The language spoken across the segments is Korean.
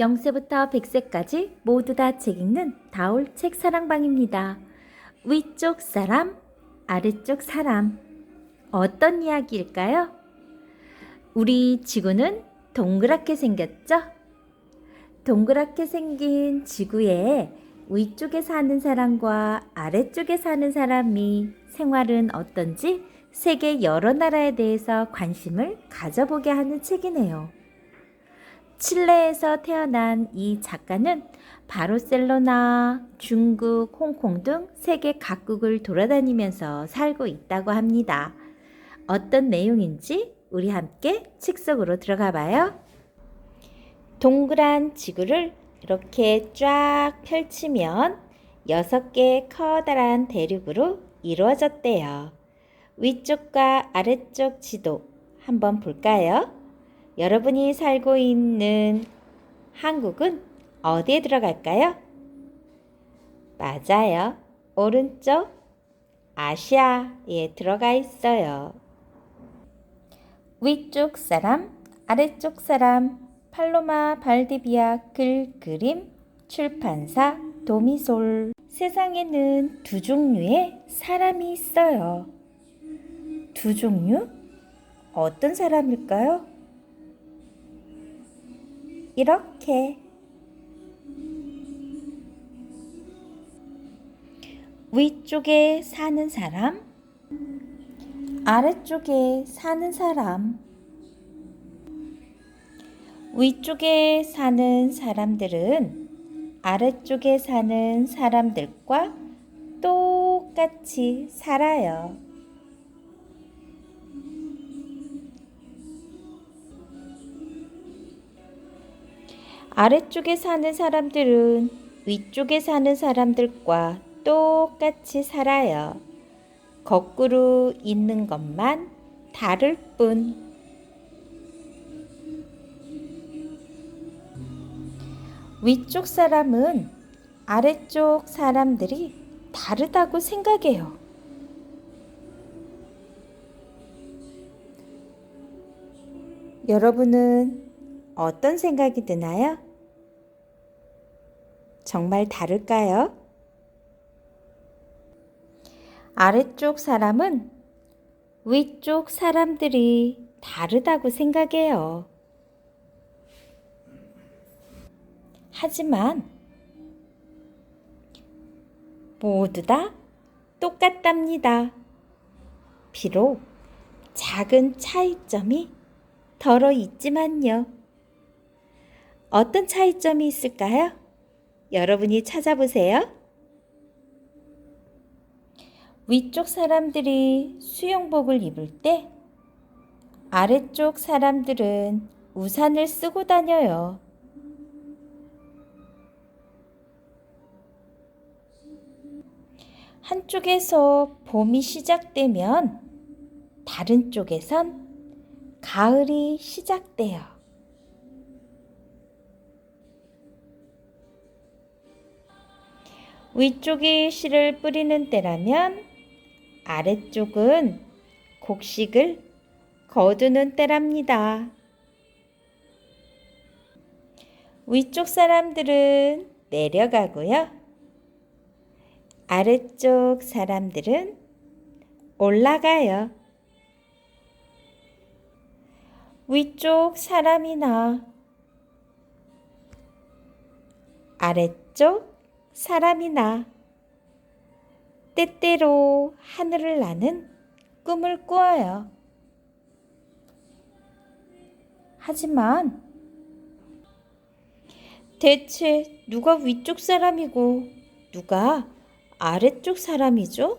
0세부터 100세까지 모두 다 책 읽는 다올 책 사랑방입니다. 위쪽 사람, 아래쪽 사람. 어떤 이야기일까요? 우리 지구는 동그랗게 생겼죠? 동그랗게 생긴 지구에 위쪽에 사는 사람과 아래쪽에 사는 사람이 생활은 어떤지 세계 여러 나라에 대해서 관심을 가져보게 하는 책이네요. 칠레에서 태어난 이 작가는 바르셀로나, 중국, 홍콩 등 세계 각국을 돌아다니면서 살고 있다고 합니다. 어떤 내용인지 우리 함께 책 속으로 들어가 봐요. 동그란 지구를 이렇게 쫙 펼치면 여섯 개의 커다란 대륙으로 이루어졌대요. 위쪽과 아래쪽 지도 한번 볼까요? 여러분이 살고 있는 한국은 어디에 들어갈까요? 맞아요. 오른쪽 아시아에 들어가 있어요. 위쪽 사람, 아래쪽 사람, 팔로마 발디비아 글 그림 출판사 도미솔 세상에는 두 종류의 사람이 있어요. 두 종류? 어떤 사람일까요? 이렇게 위쪽에 사는 사람, 아래쪽에 사는 사람. 위쪽에 사는 사람들은 아래쪽에 사는 사람들과 똑같이 살아요. 아래쪽에 사는 사람들은 위쪽에 사는 사람들과 똑같이 살아요. 거꾸로 있는 것만 다를 뿐. 위쪽 사람은 아래쪽 사람들이 다르다고 생각해요. 여러분은 어떤 생각이 드나요? 정말 다를까요? 아래쪽 사람은 위쪽 사람들이 다르다고 생각해요. 하지만 모두 다 똑같답니다. 비록 작은 차이점이 덜어 있지만요. 어떤 차이점이 있을까요? 여러분이 찾아보세요. 위쪽 사람들이 수영복을 입을 때 아래쪽 사람들은 우산을 쓰고 다녀요. 한쪽에서 봄이 시작되면 다른 쪽에선 가을이 시작돼요. 위쪽이 씨를 뿌리는 때라면 아래쪽은 곡식을 거두는 때랍니다. 위쪽 사람들은 내려가고요. 아래쪽 사람들은 올라가요. 위쪽 사람이나 아래쪽 사람이나 때때로 하늘을 나는 꿈을 꾸어요. 하지만 대체 누가 위쪽 사람이고 누가 아래쪽 사람이죠?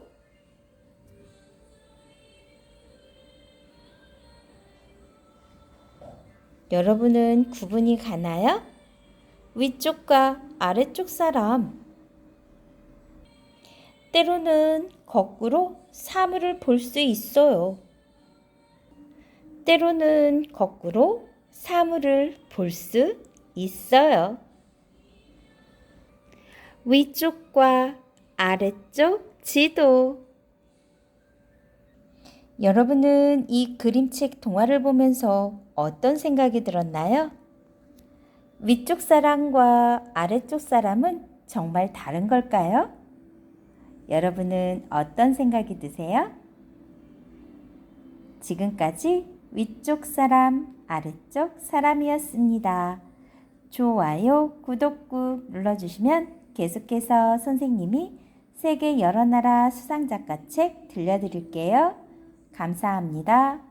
여러분은 구분이 가나요? 위쪽과 아래쪽 사람. 때로는 거꾸로 사물을 볼 수 있어요. 때로는 거꾸로 사물을 볼 수 있어요. 위쪽과 아래쪽 지도. 여러분은 이 그림책 동화를 보면서 어떤 생각이 들었나요? 위쪽 사람과 아래쪽 사람은 정말 다른 걸까요? 여러분은 어떤 생각이 드세요? 지금까지 위쪽 사람, 아래쪽 사람이었습니다. 좋아요, 구독 꾹 눌러주시면 계속해서 선생님이 세계 여러 나라 수상작가 책 들려드릴게요. 감사합니다.